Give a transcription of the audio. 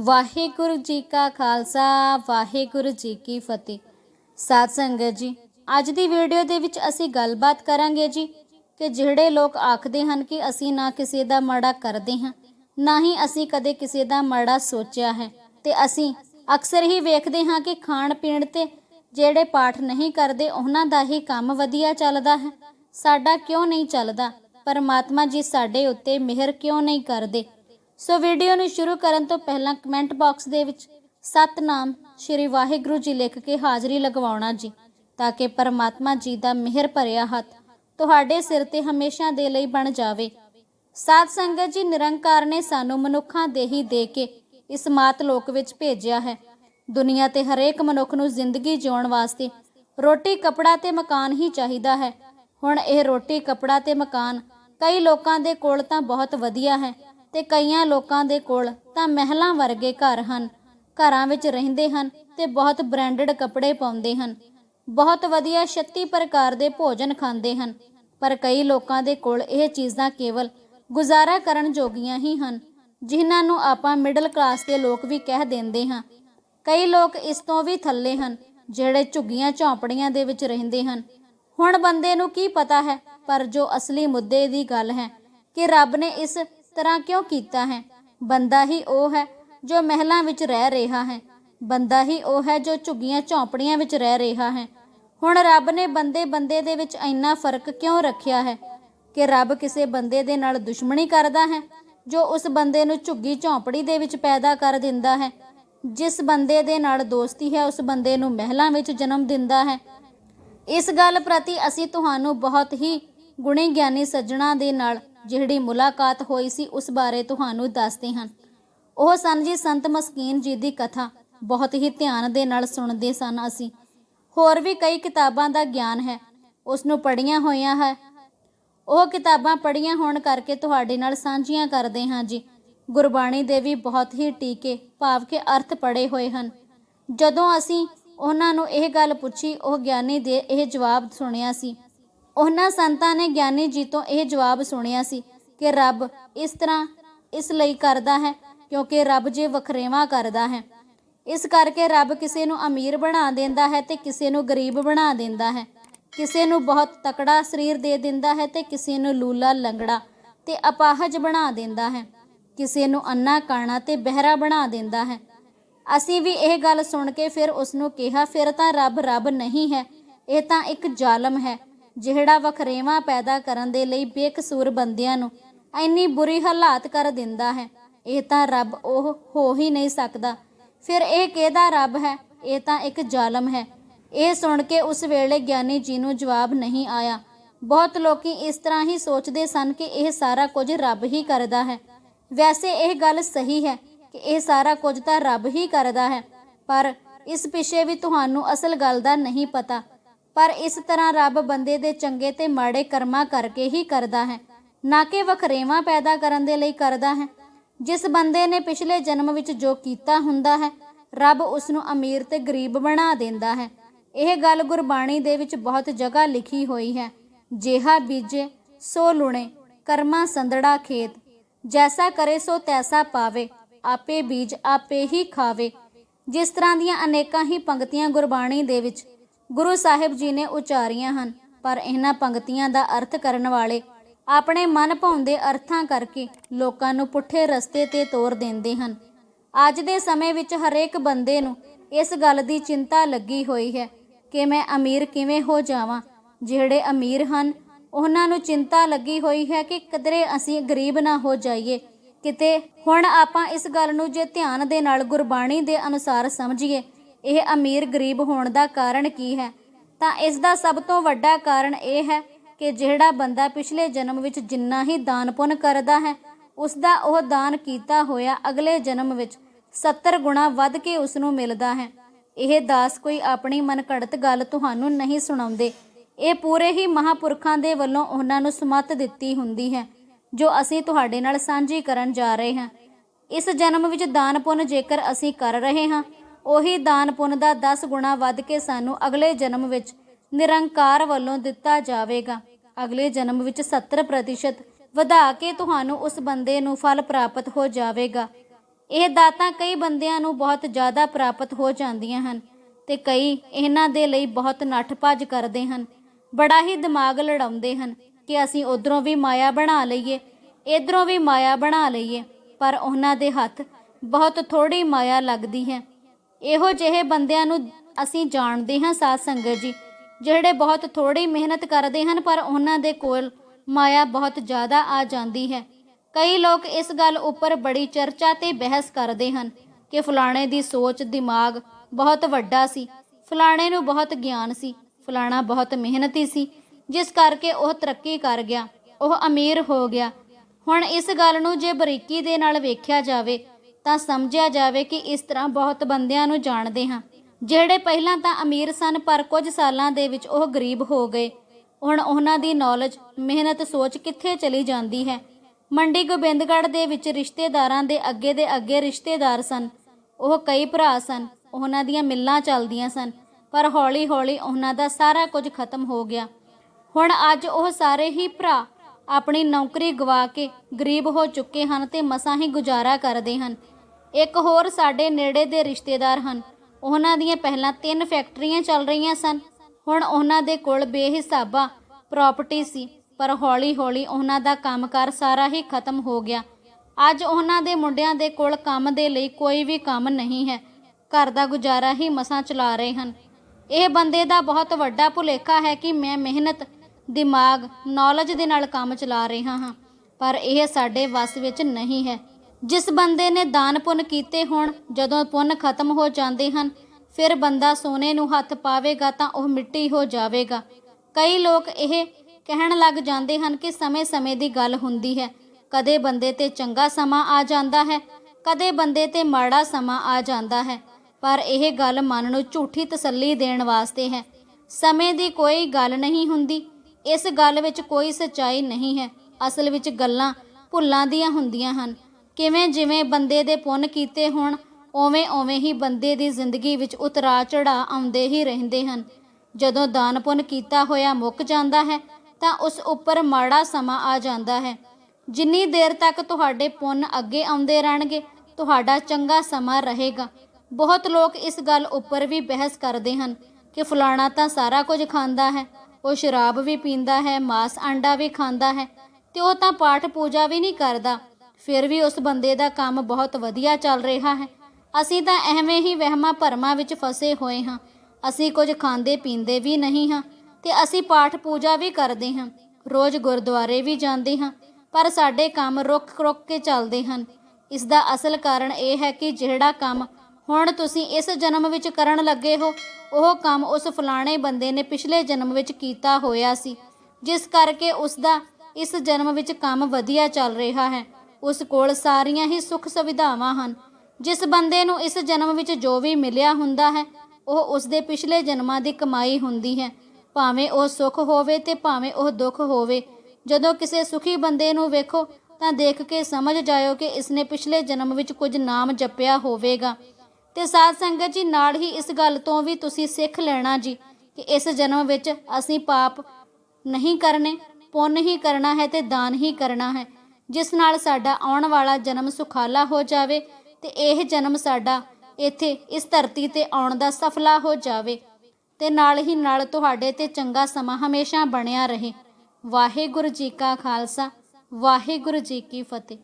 ਵਾਹਿਗੁਰੂ ਜੀ ਕਾ ਖਾਲਸਾ, ਵਾਹਿਗੁਰੂ ਜੀ ਕੀ ਫਤਿਹ। ਸਾਧ ਸੰਗਤ ਜੀ, ਅੱਜ ਦੀ ਵੀਡੀਓ ਦੇ ਵਿੱਚ ਅਸੀਂ ਗੱਲਬਾਤ ਕਰਾਂਗੇ ਜੀ ਕਿ ਜਿਹੜੇ ਲੋਕ ਆਖਦੇ ਹਨ ਕਿ ਅਸੀਂ ਨਾ ਕਿਸੇ ਦਾ ਮਾੜਾ ਕਰਦੇ ਹਾਂ, ਨਾ ਹੀ ਅਸੀਂ ਕਦੇ ਕਿਸੇ ਦਾ ਮਾੜਾ ਸੋਚਿਆ ਹੈ। ਤੇ ਅਸੀਂ ਅਕਸਰ ਹੀ ਵੇਖਦੇ ਹਾਂ ਕਿ ਖਾਣ ਪੀਣ ਤੇ ਜਿਹੜੇ ਪਾਠ ਨਹੀਂ ਕਰਦੇ, ਉਹਨਾਂ ਦਾ ਹੀ ਕੰਮ ਵਧੀਆ ਚੱਲਦਾ ਹੈ। ਸਾਡਾ ਕਿਉਂ ਨਹੀਂ ਚੱਲਦਾ? ਪਰਮਾਤਮਾ ਜੀ ਸਾਡੇ ਉੱਤੇ ਮਿਹਰ ਕਿਉਂ ਨਹੀਂ ਕਰਦੇ? ਸੋ ਵੀਡੀਓ ਨੂੰ ਸ਼ੁਰੂ ਕਰਨ ਤੋਂ ਪਹਿਲਾਂ ਕਮੈਂਟ ਬਾਕਸ ਦੇ ਵਿੱਚ ਸਤਨਾਮ ਸ਼੍ਰੀ ਵਾਹਿਗੁਰੂ ਜੀ ਲਿਖ ਕੇ ਹਾਜ਼ਰੀ ਲਗਵਾਉਣਾ ਜੀ, ਤਾਂ ਕਿ ਪਰਮਾਤਮਾ ਜੀ ਦਾ ਮਿਹਰ ਭਰਿਆ ਹੱਥ ਤੁਹਾਡੇ ਸਿਰ ਤੇ ਹਮੇਸ਼ਾ ਦੇ ਲਈ ਬਣ ਜਾਵੇ। ਸਾਧ ਸੰਗਤ ਜੀ ਨਿਰੰਕਾਰ ਨੇ ਸਾਨੂੰ ਮਨੁੱਖਾਂ ਦੇ ਹੀ ਦੇ ਕੇ ਇਸ ਮਾਤ ਲੋਕ ਵਿੱਚ ਭੇਜਿਆ ਹੈ। ਦੁਨੀਆ ਤੇ ਹਰੇਕ ਮਨੁੱਖ ਨੂੰ ਜ਼ਿੰਦਗੀ ਜਿਉਣ ਵਾਸਤੇ ਰੋਟੀ, ਕਪੜਾ ਤੇ ਮਕਾਨ ਹੀ ਚਾਹੀਦਾ ਹੈ। ਹੁਣ ਇਹ ਰੋਟੀ, ਕਪੜਾ ਤੇ ਮਕਾਨ ਕਈ ਲੋਕਾਂ ਦੇ ਕੋਲ ਤਾਂ ਬਹੁਤ ਵਧੀਆ ਹੈ। ਤੇ ਕਈਆਂ ਲੋਕਾਂ ਦੇ ਕੋਲ ਤਾਂ ਮਹਿਲਾਂ ਵਰਗੇ ਘਰ ਹਨ। ਘਰਾਂ ਵਿੱਚ ਰਹਿੰਦੇ ਹਨ ਤੇ ਬਹੁਤ ਬ੍ਰਾਂਡਡ ਕੱਪੜੇ ਪਾਉਂਦੇ ਹਨ। ਬਹੁਤ ਵਧੀਆ 36 ਪ੍ਰਕਾਰ ਦੇ ਭੋਜਨ ਖਾਂਦੇ ਹਨ। ਪਰ ਕਈ ਲੋਕਾਂ ਦੇ ਕੋਲ ਇਹ ਚੀਜ਼ਾਂ ਕੇਵਲ ਗੁਜ਼ਾਰਾ ਕਰਨ ਜੋਗੀਆਂ ਹੀ ਹਨ, ਜਿਨ੍ਹਾਂ ਨੂੰ ਆਪਾਂ ਮਿਡਲ ਕਲਾਸ ਦੇ ਲੋਕ ਵੀ ਕਹਿ ਦਿੰਦੇ ਹਾਂ। ਕਈ ਲੋਕ ਇਸ ਤੋਂ ਵੀ ਥੱਲੇ ਹਨ, ਜਿਹੜੇ ਝੁੱਗੀਆਂ ਝੌਂਪੜੀਆਂ ਦੇ ਵਿੱਚ ਰਹਿੰਦੇ ਹਨ। ਹੁਣ ਬੰਦੇ ਨੂੰ ਕੀ ਪਤਾ ਹੈ, ਪਰ ਜੋ ਅਸਲੀ ਮੁੱਦੇ ਦੀ ਗੱਲ ਹੈ ਕਿ ਰੱਬ ਨੇ ਇਸ ਤਰ੍ਹਾਂ ਕਿਉਂ ਕੀਤਾ ਹੈ? ਬੰਦਾ ਹੀ ਉਹ ਹੈ ਜੋ ਮਹਿਲਾਂ ਵਿੱਚ ਰਹਿ ਰਿਹਾ ਹੈ। ਬੰਦਾ ਹੀ ਉਹ ਹੈ ਜੋ ਝੁੱਗੀਆਂ ਝੌਂਪੜੀਆਂ ਵਿੱਚ ਰਹਿ ਰਿਹਾ ਹੈ। ਹੁਣ ਰੱਬ ਨੇ ਬੰਦੇ ਬੰਦੇ ਦੇ ਵਿੱਚ ਇੰਨਾ ਫ਼ਰਕ ਕਿਉਂ ਰੱਖਿਆ ਹੈ ਕਿ ਰੱਬ ਕਿਸੇ ਬੰਦੇ ਦੇ ਨਾਲ ਦੁਸ਼ਮਣੀ ਕਰਦਾ ਹੈ, ਜੋ ਉਸ ਬੰਦੇ ਨੂੰ ਝੁੱਗੀ ਝੌਂਪੜੀ ਦੇ ਵਿੱਚ ਪੈਦਾ ਕਰ ਦਿੰਦਾ ਹੈ, ਜਿਸ ਬੰਦੇ ਦੇ ਨਾਲ ਦੋਸਤੀ ਹੈ, ਉਸ ਬੰਦੇ ਨੂੰ ਮਹਿਲਾਂ ਵਿੱਚ ਜਨਮ ਦਿੰਦਾ ਹੈ। ਇਸ ਗੱਲ ਪ੍ਰਤੀ ਅਸੀਂ ਤੁਹਾਨੂੰ ਬਹੁਤ ਹੀ ਗੁਣੀ ਗਿਆਨੀ ਸੱਜਣਾ ਦੇ ਨਾਲ ਜਿਹੜੀ ਮੁਲਾਕਾਤ ਹੋਈ ਸੀ ਉਸ ਬਾਰੇ ਤੁਹਾਨੂੰ ਦੱਸਦੇ ਹਨ ਉਹ ਸਨ ਜੀ ਸੰਤ ਮਸਕੀਨ ਜੀ ਦੀ ਕਥਾ। ਬਹੁਤ ਹੀ ਧਿਆਨ ਦੇ ਨਾਲ ਸੁਣਦੇ ਸਨ ਅਸੀਂ। ਹੋਰ ਵੀ ਕਈ ਕਿਤਾਬਾਂ ਦਾ ਗਿਆਨ ਹੈ। ਉਸ ਨੂੰ ਪੜ੍ਹੀਆਂ ਹੋਈਆਂ ਹੈ। ਉਹ ਕਿਤਾਬਾਂ ਪੜ੍ਹੀਆਂ ਹੋਣ ਕਰਕੇ ਤੁਹਾਡੇ ਨਾਲ ਸਾਂਝੀਆਂ ਕਰਦੇ ਹਾਂ ਜੀ। ਗੁਰਬਾਣੀ ਦੇ ਵੀ ਬਹੁਤ ਹੀ ਟੀਕੇ, ਭਾਵ ਕੇ ਅਰਥ ਪੜੇ ਹੋਏ ਹਨ। ਜਦੋਂ ਅਸੀਂ ਉਹਨਾਂ ਨੂੰ ਇਹ ਗੱਲ ਪੁੱਛੀ, ਉਹ ਗਿਆਨੀ ਦੇ ਇਹ ਜਵਾਬ ਸੁਣਿਆ ਸੀ ਉਹਨਾਂ ਸੰਤਾਂ ਨੇ ਗਿਆਨੀ ਜੀ ਤੋਂ ਇਹ ਜਵਾਬ ਸੁਣਿਆ ਸੀ ਕਿ ਰੱਬ ਇਸ ਤਰ੍ਹਾਂ ਇਸ ਲਈ ਕਰਦਾ ਹੈ ਕਿਉਂਕਿ ਰੱਬ ਜੇ ਵਖਰੇਵਾ ਕਰਦਾ ਹੈ। ਇਸ ਕਰਕੇ ਰੱਬ ਕਿਸੇ ਨੂੰ ਅਮੀਰ ਬਣਾ ਦਿੰਦਾ ਹੈ ਤੇ ਕਿਸੇ ਨੂੰ ਗਰੀਬ ਬਣਾ ਦਿੰਦਾ ਹੈ। ਕਿਸੇ ਨੂੰ ਬਹੁਤ ਤਕੜਾ ਸਰੀਰ ਦੇ ਦਿੰਦਾ ਹੈ ਤੇ ਕਿਸੇ ਨੂੰ ਲੂਲਾ ਲੰਗੜਾ ਤੇ ਅਪਾਹਜ ਬਣਾ ਦਿੰਦਾ ਹੈ। ਕਿਸੇ ਨੂੰ ਅੰਨਾ ਕਾਣਾ ਤੇ ਬਹਿਰਾ ਬਣਾ ਦਿੰਦਾ ਹੈ। ਅਸੀਂ ਵੀ ਇਹ ਗੱਲ ਸੁਣ ਕੇ ਫਿਰ ਉਸ ਨੂੰ ਕਿਹਾ, ਫਿਰ ਤਾਂ ਰੱਬ ਰੱਬ ਨਹੀਂ ਹੈ, ਇਹ ਤਾਂ ਇੱਕ ਜ਼ਾਲਮ ਹੈ। ਜਿਹੜਾ ਵਖਰੇਵਾਂ ਪੈਦਾ ਕਰਨ ਦੇ ਲਈ ਬੇਕਸੂਰ ਬੰਦਿਆਂ ਨੂੰ ਇੰਨੀ ਬੁਰੀ ਹਾਲਾਤ ਕਰ ਦਿੰਦਾ ਹੈ, ਇਹ ਤਾਂ ਰੱਬ ਉਹ ਹੋ ਹੀ ਨਹੀਂ ਸਕਦਾ। ਫਿਰ ਇਹ ਕਿਹਦਾ ਰੱਬ ਹੈ? ਇਹ ਤਾਂ ਇੱਕ ਜ਼ਾਲਮ ਹੈ। ਇਹ ਸੁਣ ਕੇ ਉਸ ਵੇਲੇ ਗਿਆਨੀ ਜੀ ਨੂੰ ਜਵਾਬ ਨਹੀਂ ਆਇਆ। ਬਹੁਤ ਲੋਕੀ ਇਸ ਤਰ੍ਹਾਂ ਹੀ ਸੋਚਦੇ ਸਨ ਕਿ ਇਹ ਸਾਰਾ ਕੁਝ ਰੱਬ ਹੀ ਕਰਦਾ ਹੈ। ਵੈਸੇ ਇਹ ਗੱਲ ਸਹੀ ਹੈ ਕਿ ਇਹ ਸਾਰਾ ਕੁਝ ਤਾਂ ਰੱਬ ਹੀ ਕਰਦਾ ਹੈ, ਪਰ ਇਸ ਪਿੱਛੇ ਵੀ ਤੁਹਾਨੂੰ ਅਸਲ ਗੱਲ ਦਾ ਨਹੀਂ ਪਤਾ। ਪਰ ਇਸ ਤਰ੍ਹਾਂ ਰੱਬ ਬੰਦੇ ਦੇ ਚੰਗੇ ਤੇ ਮਾੜੇ ਕਰਮਾਂ ਕਰਕੇ ਹੀ ਕਰਦਾ ਹੈ। ਨਾ ਕਿ ਵਖਰੇਵਾਂ ਪੈਦਾ ਕਰਨ ਦੇ ਲਈ ਕਰਦਾ ਹੈ। ਜਿਸ ਬੰਦੇ ਨੇ ਪਿਛਲੇ ਜਨਮ ਵਿੱਚ ਜੋ ਕੀਤਾ ਹੁੰਦਾ ਹੈ, ਰੱਬ ਉਸ ਨੂੰ ਅਮੀਰ ਤੇ ਗਰੀਬ ਬਣਾ ਦਿੰਦਾ ਹੈ। ਇਹ ਗੱਲ ਗੁਰਬਾਣੀ ਦੇ ਵਿੱਚ ਬਹੁਤ ਜਗ੍ਹਾ ਲਿਖੀ ਹੋਈ ਹੈ। ਜਿਹਾ ਬੀਜੇ, ਸੋ ਲੁਣੇ, ਕਰਮਾ ਸੰਦੜਾ ਖੇਤ। ਜੈਸਾ ਕਰੇ ਸੋ ਤੈਸਾ ਪਾਵੇ, ਆਪੇ ਬੀਜ ਆਪੇ ਹੀ ਖਾਵੇ। ਜਿਸ ਤਰ੍ਹਾਂ ਦੀਆਂ ਅਨੇਕਾਂ ਹੀ ਪੰਕਤੀਆਂ ਗੁਰਬਾਣੀ ਦੇ ਵਿੱਚ ਗੁਰੂ ਸਾਹਿਬ ਜੀ ਨੇ ਉਚਾਰੀਆਂ ਹਨ, ਪਰ ਇਹਨਾਂ ਪੰਕਤੀਆਂ ਦਾ ਅਰਥ ਕਰਨ ਵਾਲੇ ਆਪਣੇ ਮਨ ਭਾਉਂਦੇ ਅਰਥਾਂ ਕਰਕੇ ਲੋਕਾਂ ਨੂੰ ਪੁੱਠੇ ਰਸਤੇ ਤੇ ਤੋਰ ਦਿੰਦੇ ਹਨ। ਅੱਜ ਦੇ ਸਮੇਂ ਵਿੱਚ ਹਰੇਕ ਬੰਦੇ ਨੂੰ ਇਸ ਗੱਲ ਦੀ ਚਿੰਤਾ ਲੱਗੀ ਹੋਈ ਹੈ ਕਿ ਮੈਂ ਅਮੀਰ ਕਿਵੇਂ ਹੋ ਜਾਵਾਂ। ਜਿਹੜੇ ਅਮੀਰ ਹਨ, ਉਹਨਾਂ ਨੂੰ ਚਿੰਤਾ ਲੱਗੀ ਹੋਈ ਹੈ ਕਿ ਕਦਰੇ ਅਸੀਂ ਗਰੀਬ ਨਾ ਹੋ ਜਾਈਏ। ਕਿਤੇ ਹੁਣ ਆਪਾਂ ਇਸ ਗੱਲ ਨੂੰ ਜੇ ਧਿਆਨ ਦੇ ਨਾਲ ਗੁਰਬਾਣੀ ਦੇ ਅਨੁਸਾਰ ਸਮਝੀਏ ਇਹ ਅਮੀਰ ਗਰੀਬ ਹੋਣ ਦਾ ਕਾਰਨ ਕੀ ਹੈ? ਤਾਂ ਇਸ ਦਾ ਸਭ ਤੋਂ ਵੱਡਾ ਕਾਰਨ ਇਹ ਹੈ ਕਿ ਜਿਹੜਾ ਬੰਦਾ ਪਿਛਲੇ ਜਨਮ ਵਿੱਚ ਜਿੰਨਾ ਹੀ ਦਾਨ ਪੁੰਨ ਕਰਦਾ ਹੈ, ਉਸ ਦਾ ਉਹ ਦਾਨ ਕੀਤਾ ਹੋਇਆ ਅਗਲੇ ਜਨਮ ਵਿੱਚ 70 ਗੁਣਾ ਵੱਧ ਕੇ ਉਸ ਨੂੰ ਮਿਲਦਾ ਹੈ। ਇਹ ਦਾਸ ਕੋਈ ਆਪਣੀ ਮਨਕੜਤ ਗੱਲ ਤੁਹਾਨੂੰ ਨਹੀਂ ਸੁਣਾਉਂਦੇ। ਇਹ ਪੂਰੇ ਹੀ ਮਹਾਪੁਰਖਾਂ ਦੇ ਵੱਲੋਂ ਉਹਨਾਂ ਨੂੰ ਸਮੱਤ ਦਿੱਤੀ ਹੁੰਦੀ ਹੈ, ਜੋ ਅਸੀਂ ਤੁਹਾਡੇ ਨਾਲ ਸਾਂਝੀ ਕਰਨ ਜਾ ਰਹੇ ਹਾਂ। ਇਸ ਜਨਮ ਵਿੱਚ ਦਾਨ ਪੁੰਨ ਜੇਕਰ ਅਸੀਂ ਕਰ ਰਹੇ ਹਾਂ ਉਹੀ ਦਾਨ ਪੁੰਨ ਦਾ 10 ਗੁਣਾ ਵੱਧ ਕੇ ਸਾਨੂੰ ਅਗਲੇ ਜਨਮ ਵਿੱਚ ਨਿਰੰਕਾਰ ਵੱਲੋਂ ਦਿੱਤਾ ਜਾਵੇਗਾ। ਅਗਲੇ ਜਨਮ ਵਿੱਚ 70% ਵਧਾ ਕੇ ਤੁਹਾਨੂੰ ਉਸ ਬੰਦੇ ਨੂੰ ਫਲ ਪ੍ਰਾਪਤ ਹੋ ਜਾਵੇਗਾ। ਇਹ ਦਾਤਾਂ ਕਈ ਬੰਦਿਆਂ ਨੂੰ ਬਹੁਤ ਜ਼ਿਆਦਾ ਪ੍ਰਾਪਤ ਹੋ ਜਾਂਦੀਆਂ ਹਨ ਤੇ ਕਈ ਇਹਨਾਂ ਦੇ ਲਈ ਬਹੁਤ ਨੱਠ-ਭੱਜ ਕਰਦੇ ਹਨ। ਬੜਾ ਹੀ ਦਿਮਾਗ ਲੜਾਉਂਦੇ ਹਨ ਕਿ ਅਸੀਂ ਉਧਰੋਂ ਵੀ ਮਾਇਆ ਬਣਾ ਲਈਏ, ਇਧਰੋਂ ਵੀ ਮਾਇਆ ਬਣਾ ਲਈਏ, ਪਰ ਉਹਨਾਂ ਦੇ ਹੱਥ ਬਹੁਤ ਥੋੜੀ ਮਾਇਆ ਲੱਗਦੀ ਹੈ। ਇਹੋ ਜਿਹੇ ਬੰਦਿਆਂ ਨੂੰ ਅਸੀਂ ਜਾਣਦੇ ਹਾਂ ਸਾਧ ਸੰਗਤ ਜੀ, ਜਿਹੜੇ ਬਹੁਤ ਥੋੜੀ ਮਿਹਨਤ ਕਰਦੇ ਹਨ, ਪਰ ਉਹਨਾਂ ਦੇ ਕੋਲ ਮਾਇਆ ਬਹੁਤ ਜ਼ਿਆਦਾ ਆ ਜਾਂਦੀ ਹੈ। ਕਈ ਲੋਕ ਇਸ ਗੱਲ ਉੱਪਰ ਬੜੀ ਚਰਚਾ ਤੇ ਬਹਿਸ ਕਰਦੇ ਹਨ ਕਿ ਫਲਾਣੇ ਦੀ ਸੋਚ ਦਿਮਾਗ ਬਹੁਤ ਵੱਡਾ ਸੀ, ਫਲਾਣੇ ਨੂੰ ਬਹੁਤ ਗਿਆਨ ਸੀ, ਫਲਾਣਾ ਬਹੁਤ ਮਿਹਨਤੀ ਸੀ, ਜਿਸ ਕਰਕੇ ਉਹ ਤਰੱਕੀ ਕਰ ਗਿਆ, ਉਹ ਅਮੀਰ ਹੋ ਗਿਆ। ਹੁਣ ਇਸ ਗੱਲ ਨੂੰ ਜੇ ਬਰੀਕੀ ਦੇ ਨਾਲ ਵੇਖਿਆ ਜਾਵੇ ਤਾਂ ਸਮਝਿਆ ਜਾਵੇ ਕਿ ਇਸ ਤਰ੍ਹਾਂ ਬਹੁਤ ਬੰਦਿਆਂ ਨੂੰ ਜਾਣਦੇ ਹਾਂ। ਜਿਹੜੇ ਪਹਿਲਾਂ ਤਾਂ ਅਮੀਰ ਸਨ, ਪਰ ਕੁਝ ਸਾਲਾਂ ਦੇ ਵਿੱਚ ਉਹ ਗਰੀਬ ਹੋ ਗਏ। ਹੁਣ ਉਹਨਾਂ ਦੀ ਨੌਲੇਜ ਮਿਹਨਤ, ਸੋਚ ਕਿੱਥੇ ਚਲੀ ਜਾਂਦੀ ਹੈ? ਮੰਡੀ ਗੋਬਿੰਦਗੜ੍ਹ ਦੇ ਵਿੱਚ ਰਿਸ਼ਤੇਦਾਰਾਂ ਦੇ ਅੱਗੇ ਦੇ ਅੱਗੇ ਰਿਸ਼ਤੇਦਾਰ ਸਨ। ਉਹ ਕਈ ਭਰਾ ਸਨ, ਉਹਨਾਂ ਦੀਆਂ ਮਿੱਲਾਂ ਚੱਲਦੀਆਂ ਸਨ, ਪਰ ਹੌਲੀ-ਹੌਲੀ ਉਹਨਾਂ ਦਾ ਸਾਰਾ ਕੁਝ ਖਤਮ ਹੋ ਗਿਆ। ਹੁਣ ਅੱਜ ਉਹ ਸਾਰੇ ਹੀ ਭਰਾ ਆਪਣੀ ਨੌਕਰੀ ਗਵਾ ਕੇ ਗਰੀਬ ਹੋ ਚੁੱਕੇ ਹਨ ਤੇ ਮਸਾਂ ਹੀ ਗੁਜ਼ਾਰਾ ਕਰਦੇ ਹਨ। ਇੱਕ ਹੋਰ ਸਾਡੇ ਨੇੜੇ ਦੇ ਰਿਸ਼ਤੇਦਾਰ ਹਨ। ਉਹਨਾਂ ਦੀਆਂ ਪਹਿਲਾਂ ਤਿੰਨ ਫੈਕਟਰੀਆਂ ਚੱਲ ਰਹੀਆਂ ਸਨ। ਹੁਣ ਉਹਨਾਂ ਦੇ ਕੋਲ ਬੇਹਿਸਾਬਾ ਪ੍ਰਾਪਰਟੀ ਸੀ, ਪਰ ਹੌਲੀ-ਹੌਲੀ ਉਹਨਾਂ ਦਾ ਕੰਮਕਾਰ ਸਾਰਾ ਹੀ ਖਤਮ ਹੋ ਗਿਆ। ਅੱਜ ਉਹਨਾਂ ਦੇ ਮੁੰਡਿਆਂ ਦੇ ਕੋਲ ਕੰਮ ਦੇ ਲਈ ਕੋਈ ਵੀ ਕੰਮ ਨਹੀਂ ਹੈ। ਘਰ ਦਾ ਗੁਜ਼ਾਰਾ ਹੀ ਮਸਾਂ ਚਲਾ ਰਹੇ ਹਨ। ਇਹ ਬੰਦੇ ਦਾ ਬਹੁਤ ਵੱਡਾ ਭੁਲੇਖਾ ਹੈ ਕਿ ਮੈਂ ਮਿਹਨਤ ਦਿਮਾਗ ਨੌਲੇਜ ਦੇ ਨਾਲ ਕੰਮ ਚਲਾ ਰਿਹਾ ਹਾਂ, ਪਰ ਇਹ ਸਾਡੇ ਵੱਸ ਵਿੱਚ ਨਹੀਂ ਹੈ। ਜਿਸ ਬੰਦੇ ਨੇ ਦਾਨ ਪੁੰਨ ਕੀਤੇ ਹੋਣ, ਜਦੋਂ ਪੁੰਨ ਖਤਮ ਹੋ ਜਾਂਦੇ ਹਨ, ਫਿਰ ਬੰਦਾ ਸੋਨੇ ਨੂੰ ਹੱਥ ਪਾਵੇਗਾ ਤਾਂ ਉਹ ਮਿੱਟੀ ਹੋ ਜਾਵੇਗਾ। ਕਈ ਲੋਕ ਇਹ ਕਹਿਣ ਲੱਗ ਜਾਂਦੇ ਹਨ ਕਿ ਸਮੇਂ-ਸਮੇਂ ਦੀ ਗੱਲ ਹੁੰਦੀ ਹੈ। ਕਦੇ ਬੰਦੇ ਤੇ ਚੰਗਾ ਸਮਾਂ ਆ ਜਾਂਦਾ ਹੈ, ਕਦੇ ਬੰਦੇ ਤੇ ਮਾੜਾ ਸਮਾਂ ਆ ਜਾਂਦਾ ਹੈ, ਪਰ ਇਹ ਗੱਲ ਮਨ ਨੂੰ ਝੂਠੀ ਤਸੱਲੀ ਦੇਣ ਵਾਸਤੇ ਹੈ। ਸਮੇਂ ਦੀ ਕੋਈ ਗੱਲ ਨਹੀਂ ਹੁੰਦੀ ਇਸ ਗੱਲ ਵਿੱਚ ਕੋਈ ਸੱਚਾਈ ਨਹੀਂ ਹੈ। ਅਸਲ ਵਿੱਚ ਗੱਲਾਂ ਭੁੱਲਾਂ ਦੀਆਂ ਹੁੰਦੀਆਂ ਹਨ। ਕਿਵੇਂ ਜਿਵੇਂ ਬੰਦੇ ਦੇ ਪੁੰਨ ਕੀਤੇ ਹੋਣ ਓਵੇਂ ਓਵੇਂ ਹੀ ਬੰਦੇ ਦੀ ਜ਼ਿੰਦਗੀ ਵਿੱਚ ਉਤਰਾ ਚੜਾ ਆਉਂਦੇ ਹੀ ਰਹਿੰਦੇ ਹਨ। ਜਦੋਂ ਦਾਨ ਪੁੰਨ ਕੀਤਾ ਹੋਇਆ ਮੁੱਕ ਜਾਂਦਾ ਹੈ, ਤਾਂ ਉਸ ਉੱਪਰ ਮਾੜਾ ਸਮਾਂ ਆ ਜਾਂਦਾ ਹੈ। ਜਿੰਨੀ ਦੇਰ ਤੱਕ ਤੁਹਾਡੇ ਪੁੰਨ ਅੱਗੇ ਆਉਂਦੇ ਰਹਿਣਗੇ, ਤੁਹਾਡਾ ਚੰਗਾ ਸਮਾਂ ਰਹੇਗਾ। ਬਹੁਤ ਲੋਕ ਇਸ ਗੱਲ ਉੱਪਰ ਵੀ ਬਹਿਸ ਕਰਦੇ ਹਨ ਕਿ ਫਲਾਣਾ ਤਾਂ ਸਾਰਾ ਕੁਝ ਖਾਂਦਾ ਹੈ ਉਹ ਸ਼ਰਾਬ ਵੀ ਪੀਂਦਾ ਹੈ, ਮਾਸ ਆਂਡਾ ਵੀ ਖਾਂਦਾ ਹੈ ਤੇ ਉਹ ਤਾਂ ਪਾਠ ਪੂਜਾ ਵੀ ਨਹੀਂ ਕਰਦਾ। ਫਿਰ ਵੀ ਉਸ ਬੰਦੇ ਦਾ ਕੰਮ ਬਹੁਤ ਵਧੀਆ ਚੱਲ ਰਿਹਾ ਹੈ। ਅਸੀਂ ਤਾਂ ਐਵੇਂ ਹੀ ਵਹਿਮਾਂ ਭਰਮਾਂ ਵਿੱਚ ਫਸੇ ਹੋਏ ਹਾਂ। ਅਸੀਂ ਕੁਝ ਖਾਂਦੇ ਪੀਂਦੇ ਵੀ ਨਹੀਂ ਹਾਂ ਤੇ ਅਸੀਂ ਪਾਠ ਪੂਜਾ ਵੀ ਕਰਦੇ ਹਾਂ। ਰੋਜ਼ ਗੁਰਦੁਆਰੇ ਵੀ ਜਾਂਦੇ ਹਾਂ, ਪਰ ਸਾਡੇ ਕੰਮ ਰੁੱਕ ਰੁਕ ਕੇ ਚੱਲਦੇ ਹਨ। ਇਸ ਦਾ ਅਸਲ ਕਾਰਨ ਇਹ ਹੈ ਕਿ ਜਿਹੜਾ ਕੰਮ ਹੁਣ ਤੁਸੀਂ ਇਸ ਜਨਮ ਵਿੱਚ ਕਰਨ ਲੱਗੇ ਹੋ। ਉਹ ਕੰਮ ਉਸ ਫਲਾਣੇ ਬੰਦੇ ਨੇ ਪਿਛਲੇ ਜਨਮ ਵਿੱਚ ਕੀਤਾ ਹੋਇਆ ਸੀ। ਜਿਸ ਕਰਕੇ ਉਸ ਦਾ ਇਸ ਜਨਮ ਵਿੱਚ ਕੰਮ ਵਧੀਆ ਚੱਲ ਰਿਹਾ ਹੈ। ਉਸ ਕੋਲ ਸਾਰੀਆਂ ਹੀ ਸੁੱਖ ਸੁਵਿਧਾਵਾਂ ਹਨ। ਜਿਸ ਬੰਦੇ ਨੂੰ ਇਸ ਜਨਮ ਵਿੱਚ ਜੋ ਵੀ ਮਿਲਿਆ ਹੁੰਦਾ ਹੈ, ਉਹ ਉਸ ਦੇ ਪਿਛਲੇ ਜਨਮਾਂ ਦੀ ਕਮਾਈ ਹੁੰਦੀ ਹੈ। ਭਾਵੇਂ ਉਹ ਸੁੱਖ ਹੋਵੇ ਤੇ ਭਾਵੇਂ ਉਹ ਦੁੱਖ ਹੋਵੇ। ਜਦੋਂ ਕਿਸੇ ਸੁਖੀ ਬੰਦੇ ਨੂੰ ਵੇਖੋ, ਤਾਂ ਦੇਖ ਕੇ ਸਮਝ ਜਾਇਓ ਕਿ ਇਸਨੇ ਪਿਛਲੇ ਜਨਮ ਵਿੱਚ ਕੁਝ ਨਾਮ ਜਪਿਆ ਹੋਵੇਗਾ। ਤੇ ਸਾਧ ਸੰਗਤ ਜੀ, ਨਾਲ ਹੀ ਇਸ ਗੱਲ ਤੋਂ ਵੀ ਤੁਸੀਂ ਸਿੱਖ ਲੈਣਾ ਜੀ ਕਿ ਇਸ ਜਨਮ ਵਿੱਚ ਅਸੀਂ ਪਾਪ ਨਹੀਂ ਕਰਨੇ, ਪੁੰਨ ਹੀ ਕਰਨਾ ਹੈ ਤੇ ਦਾਨ ਹੀ ਕਰਨਾ ਹੈ। ਜਿਸ ਨਾਲ ਸਾਡਾ ਆਉਣ ਵਾਲਾ ਜਨਮ ਸੁਖਾਲਾ ਹੋ ਜਾਵੇ ਤੇ ਇਹ ਜਨਮ ਸਾਡਾ ਇੱਥੇ ਇਸ ਧਰਤੀ ਤੇ ਆਉਣ ਦਾ ਸਫਲਾ ਹੋ ਜਾਵੇ ਤੇ ਨਾਲ ਹੀ ਨਾਲ ਤੁਹਾਡੇ ਤੇ ਚੰਗਾ ਸਮਾਂ ਹਮੇਸ਼ਾ ਬਣਿਆ ਰਹੇ। ਵਾਹਿਗੁਰੂ ਜੀ ਕਾ ਖਾਲਸਾ, ਵਾਹਿਗੁਰੂ ਜੀ ਕੀ ਫਤਿਹ।